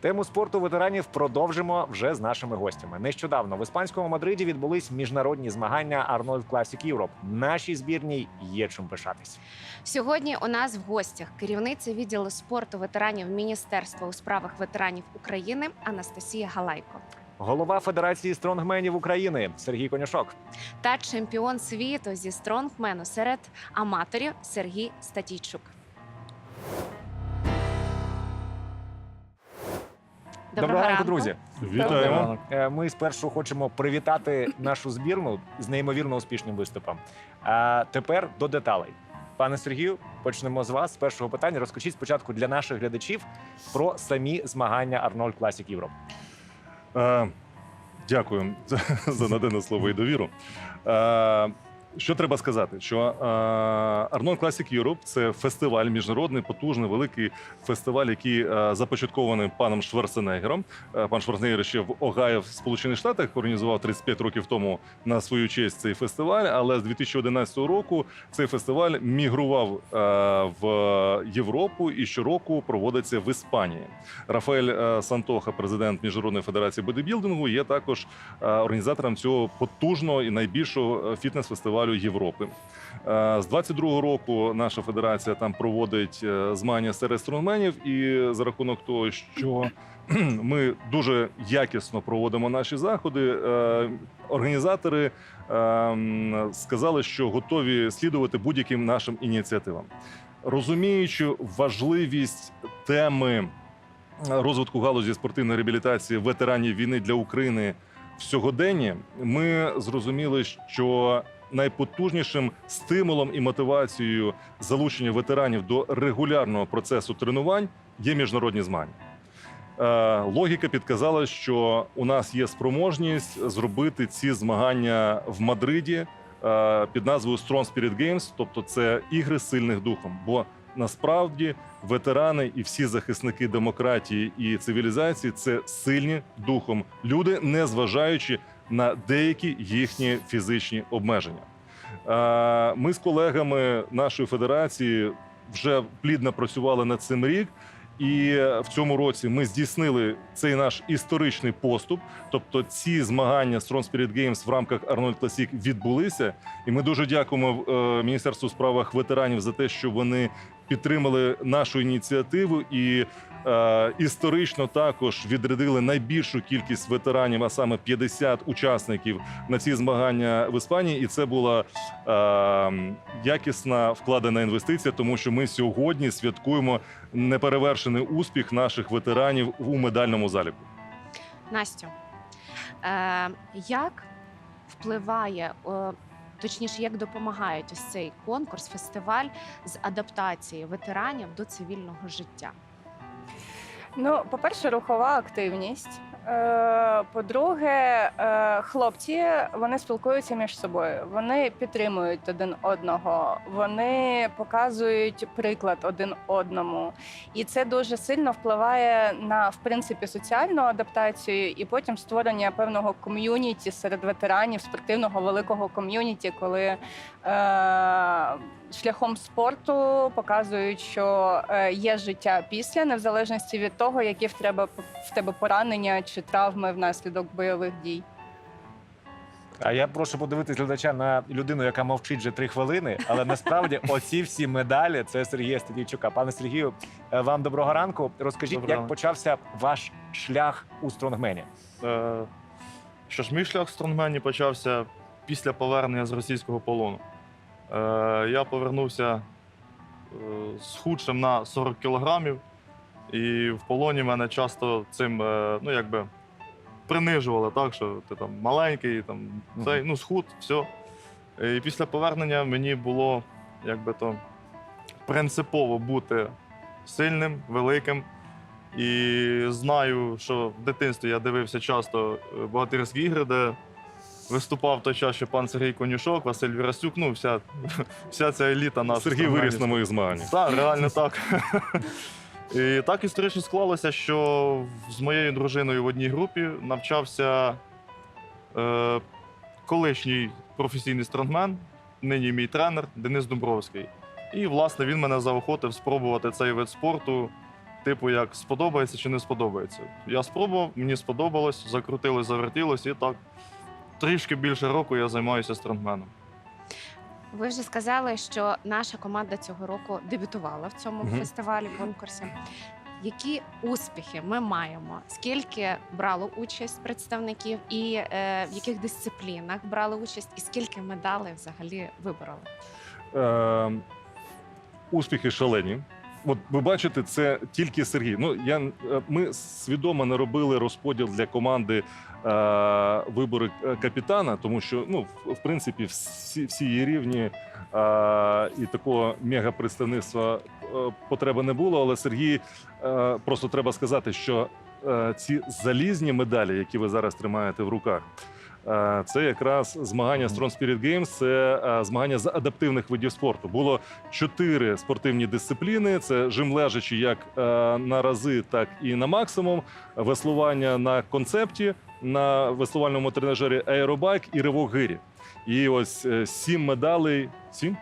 Тему спорту ветеранів продовжимо вже з нашими гостями. Нещодавно в іспанському Мадриді відбулись міжнародні змагання Arnold Classic Europe. Нашій збірній є чим пишатись. Сьогодні у нас в гостях керівниця відділу спорту ветеранів Міністерства у справах ветеранів України Анастасія Галайко Голова Федерації стронгменів України Сергій Конюшок. та чемпіон світу зі стронгмену серед аматорів Сергій Статійчук. Доброго ранку, друзі. Вітаємо. Е, Ми спершу хочемо привітати нашу збірну з неймовірно успішним виступом. А тепер до деталей. Пане Сергію, почнемо з вас з першого питання. Розкажіть спочатку для наших глядачів про самі змагання Arnold Classic Europe. Е, дякую за, за надане слово і довіру. Е, що треба сказати? Що е, Arnold Classic Europe – це фестиваль міжнародний, потужний, великий фестиваль, який е, започаткований паном Шварценеггером. Е, пан Шварценеггер ще в Огайо в Сполучених Штатах організував 35 років тому на свою честь цей фестиваль. Але з 2011 року цей фестиваль мігрував е, в Європу і щороку проводиться в Іспанії. Рафаель е, Сантоха, президент Міжнародної федерації бодибілдингу, є також е, організатором цього потужного і найбільшого е, фітнес-фестивалю Європи. Е, З 22-го року наша федерація там проводить е, змагання серед стронгменів, і за рахунок того, що ми дуже якісно проводимо наші заходи. е, Організатори сказали, що готові слідувати будь-яким нашим ініціативам, розуміючи важливість теми розвитку галузі спортивної реабілітації ветеранів війни для України в сьогоденні, ми зрозуміли, що найпотужнішим стимулом і мотивацією залучення ветеранів до регулярного процесу тренувань є міжнародні змагання. Е, Логіка підказала, що у нас є спроможність зробити ці змагання в Мадриді е, під назвою Strong Spirit Games, тобто це ігри сильних духом. Бо насправді ветерани і всі захисники демократії і цивілізації це сильні духом люди, не зважаючи на деякі їхні фізичні обмеження. Е, Ми з колегами нашої федерації вже плідно працювали над цим рік. І в цьому році ми здійснили цей наш історичний поступ. Тобто, ці змагання Strong Spirit Games в рамках Arnold Classic відбулися. І ми дуже дякуємо е, Міністерству у справах ветеранів за те, що вони підтримали нашу ініціативу і е, історично також відрядили найбільшу кількість ветеранів, а саме 50 учасників на ці змагання в Іспанії. І це була е, якісна вкладена інвестиція, тому що ми сьогодні святкуємо неперевершений успіх наших ветеранів у медальному заліку. Настю, е, як впливає, е, точніше, як допомагають ось цей конкурс, фестиваль з адаптації ветеранів до цивільного життя? Ну, по-перше, рухова активність. Е, По-друге, е, хлопці вони спілкуються між собою. Вони підтримують один одного, вони показують приклад один одному, і це дуже сильно впливає на в принципі соціальну адаптацію і потім створення певного ком'юніті серед ветеранів, спортивного великого ком'юніті, коли е, шляхом спорту показують, що е, є життя після, незалежності від того, які в тебе в тебе поранення чи травми внаслідок бойових дій. А я прошу подивитись глядача на людину, яка мовчить вже три хвилини. Але насправді оці всі медалі це Сергія Стадійчука. Пане Сергію, е, вам доброго ранку. Розкажіть, Доброго як почався ваш шлях у стронгмені? Е, Що ж, мій шлях в стронгмені почався після повернення з російського полону. Е, Я повернувся е, з худшим на 40 кілограмів, і в полоні мене часто цим е, ну, якби, принижували, так, що ти там маленький, там, цей, ну, схуд, все. І після повернення мені було якби то принципово бути сильним, великим. І знаю, що в дитинстві я дивився часто богатирські ігри, де виступав в той час, що пан Сергій Конюшок, Василь Вірастюк, ну вся, вся ця еліта наша. Сергій виріс на моїх змаганнях. Так, реально так. І так історично склалося, що з моєю дружиною в одній групі навчався е, колишній професійний стронгмен, нині мій тренер Денис Дубровський. І, власне, він мене заохотив спробувати цей вид спорту типу, як сподобається чи не сподобається. Я спробував, мені сподобалось, закрутилось, завертілось, і так трішки більше року я займаюся стронгменом. Ви вже сказали, що наша команда цього року дебютувала в цьому Мгм. фестивалі, конкурсі. Які успіхи ми маємо? Скільки брало участь представників, і е, в яких дисциплінах брали участь, і скільки медалей взагалі вибороли? Е, успіхи шалені. От ви бачите, це тільки Сергій. Ну я е, ми свідомо не робили розподіл для команди е, вибори е, капітана, тому що ну в, принципі всі, всі її рівні е, і такого мегапредставництва е, потреби не було. Але Сергій е, просто треба сказати, що е, ці залізні медалі, які ви зараз тримаєте в руках. Е, Це якраз змагання Strong Spirit Games, це е, змагання з адаптивних видів спорту. Було чотири спортивні дисципліни: це жим лежачи як е, на рази, так і на максимум, веслування на концепті, на веслувальному тренажері аеробайк і ривок гирі. І ось сім медалей. Сім?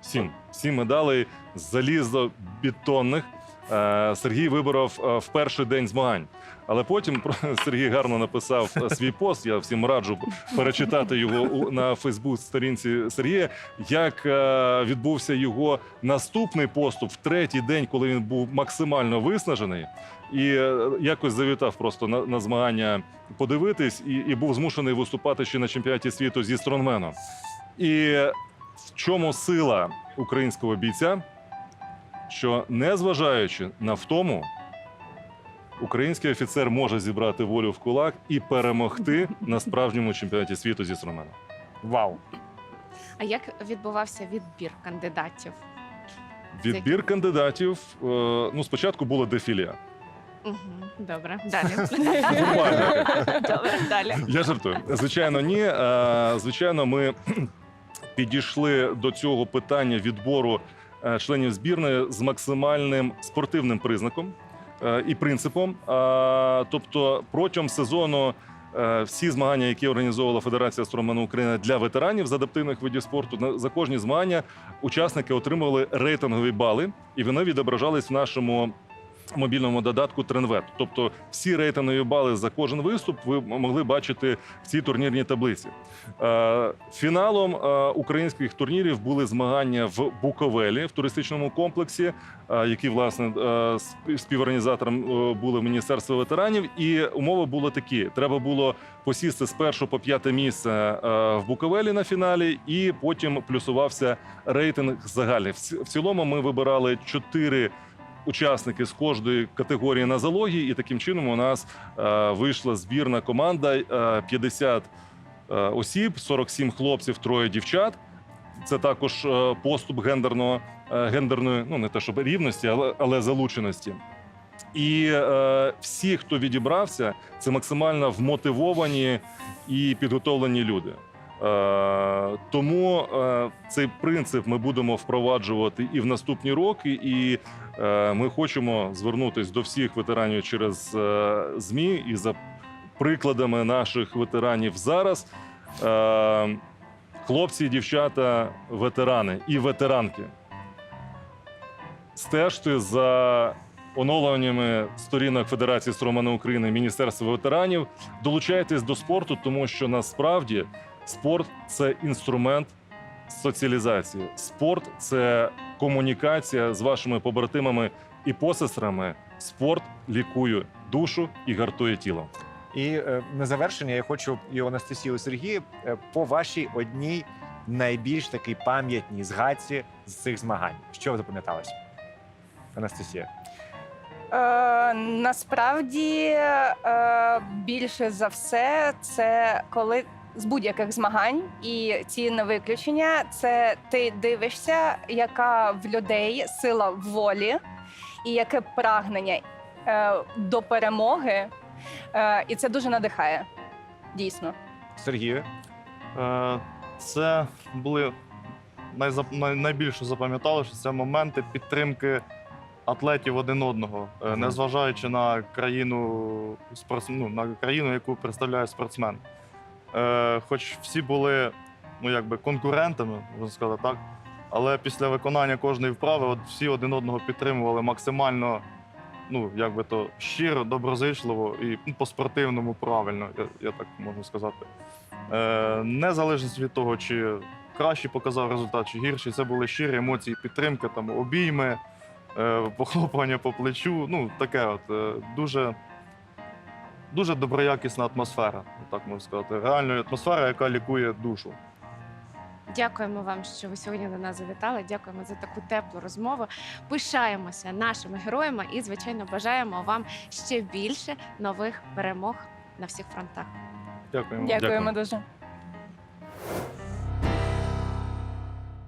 Сім. Сім медалей залізобетонних. Е, Сергій виборов е, в перший день змагань. Але потім Сергій гарно написав е, свій пост. Я всім раджу перечитати його на Фейсбук сторінці Сергія. Як відбувся його наступний поступ в третій день, коли він був максимально виснажений, і якось завітав просто на, на змагання подивитись, і, і був змушений виступати ще на чемпіонаті світу зі стронгменом. І в чому сила українського бійця? Що незважаючи на втому, український офіцер може зібрати волю в кулак і перемогти на справжньому чемпіонаті світу зі стронгмену. Вау. А як відбувався відбір кандидатів? Відбір кандидатів. е, Ну, спочатку було дефіле. Угу, добре, далі. Добре, далі. Я жартую. Звичайно, ні. Е, Звичайно, ми підійшли до цього питання відбору членів збірної з максимальним спортивним признаком е, і принципом. Е, Тобто, протягом сезону. е, Всі змагання, які організовувала Федерація стромену України для ветеранів з адаптивних видів спорту, за кожні змагання учасники отримували рейтингові бали, і вони відображались в нашому мобільному додатку Тренвет. Тобто всі рейтингові бали за кожен виступ ви могли бачити в цій турнірній таблиці. Е, Фіналом е, українських турнірів були змагання в Буковелі в туристичному комплексі, е, який власне сп- співорганізатором були Міністерство ветеранів. І умови були такі: треба було посісти з першого по п'яте місце в Буковелі на фіналі, і потім плюсувався рейтинг загальний. В цілому ми вибирали чотири учасники з кожної категорії на залогі, і таким чином у нас е, вийшла збірна команда е, 50 е, осіб, 47 хлопців, троє дівчат. Це також е, поступ гендерного, е, гендерної, ну не те, щоб рівності, але, але залученості. І е, всі, хто відібрався, це максимально вмотивовані і підготовлені люди. Е, тому е, цей принцип ми будемо впроваджувати і в наступні роки. І е, ми хочемо звернутися до всіх ветеранів через ЗМІ і за прикладами наших ветеранів зараз. Хлопці дівчата, ветерани і ветеранки. Стежте за оновленнями сторінок Федерації стромену України, Міністерства ветеранів. Долучайтесь до спорту, тому що насправді спорт це інструмент соціалізації. Спорт це комунікація з вашими побратимами і посестрами. Спорт лікує душу і гартує тіло. І е, на завершення я хочу і Анастасію Сергію е, по вашій одній найбільш такій пам'ятній згадці з цих змагань. Що ви запам'яталось? Анастасія. Е, насправді е, більше за все, це коли з будь-яких змагань, і ці не виключення, це ти дивишся, яка в людей сила волі і яке прагнення е, до перемоги. Е, і це дуже надихає. Дійсно. Сергію. Е, Це були найзап... най- найбільше запам'ятали, що це моменти підтримки атлетів один одного, е, незважаючи на країну спортс... ну, на країну, яку представляє спортсмен. Е, Хоч всі були ну, якби конкурентами, можна сказати так. Але після виконання кожної вправи от всі один одного підтримували максимально ну, як би то щиро, доброзичливо і ну, по-спортивному правильно, я, я так можу сказати. Е, незалежно від того, чи кращий показав результат, чи гірший, це були щирі емоції, підтримка, там, обійми, е, похлопання по плечу. Ну, таке от е, дуже, дуже доброякісна атмосфера, так можна сказати. Реальна атмосфера, яка лікує душу. Дякуємо вам, що ви сьогодні до нас завітали. Дякуємо за таку теплу розмову. Пишаємося нашими героями і, звичайно, бажаємо вам ще більше нових перемог на всіх фронтах. Дякуємо. Дякуємо Дякуємо. дуже.